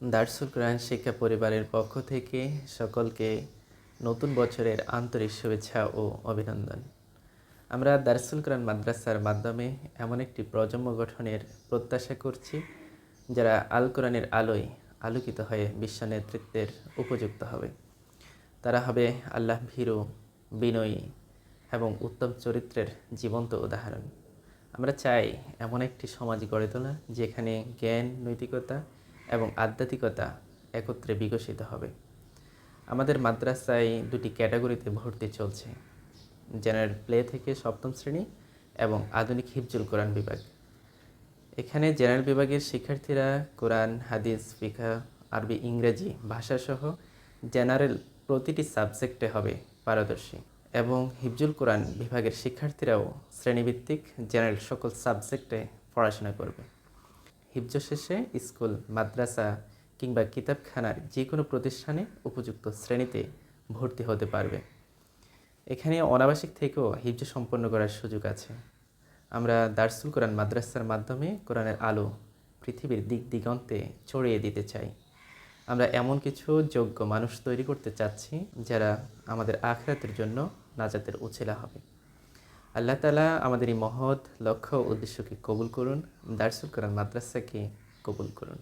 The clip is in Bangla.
দার্সুল কোরআন শিক্ষা পরিবারের পক্ষ থেকে সকলকে নতুন বছরের আন্তরিক শুভেচ্ছা ও অভিনন্দন। আমরা দার্সুল কোরআন মাদ্রাসার মাধ্যমে এমন একটি প্রজন্ম গঠনের প্রত্যাশা করছি, যারা আল কোরআনের আলোয় আলোকিত হয়ে বিশ্ব নেতৃত্বের উপযুক্ত হবে। তারা হবে আল্লাহ ভীরু, বিনয়ী এবং উত্তম চরিত্রের জীবন্ত উদাহরণ। আমরা চাই এমন একটি সমাজ গড়ে তোলা, যেখানে জ্ঞান, নৈতিকতা এবং আধ্যাত্মিকতা একত্রে বিকশিত হবে। আমাদের মাদ্রাসায় দুটি ক্যাটাগরিতে ভর্তি চলছে, জেনারেল প্লে থেকে সপ্তম শ্রেণি এবং আধুনিক হিফজুল কোরআন বিভাগ। এখানে জেনারেল বিভাগের শিক্ষার্থীরা কোরআন, হাদিস ফিকা আরবি, ইংরেজি ভাষাসহ জেনারেল প্রতিটি সাবজেক্টে হবে পারদর্শী এবং হিফজুল কোরআন বিভাগের শিক্ষার্থীরাও শ্রেণীভিত্তিক জেনারেল সকল সাবজেক্টে পড়াশোনা করবে। হিফজ শেষে স্কুল, মাদ্রাসা কিংবা কিতাবখানার যে কোনো প্রতিষ্ঠানে উপযুক্ত শ্রেণীতে ভর্তি হতে পারবে। এখানে অনাবাসিক থেকেও হিফজ সম্পন্ন করার সুযোগ আছে। আমরা দার্সুল কোরআন মাদ্রাসার মাধ্যমে কোরআনের আলো পৃথিবীর দিক দিগন্তে ছড়িয়ে দিতে চাই। আমরা এমন কিছু যোগ্য মানুষ তৈরি করতে চাচ্ছি যারা আমাদের আখরাতের জন্য নাজাতের উছেলা হবে। আল্লাহ তালা আমাদের এই মহৎ লক্ষ্য উদ্দেশ্যকে কবুল করুন। দার্সুল কোরআন মাদ্রাসাকে কবুল করুন।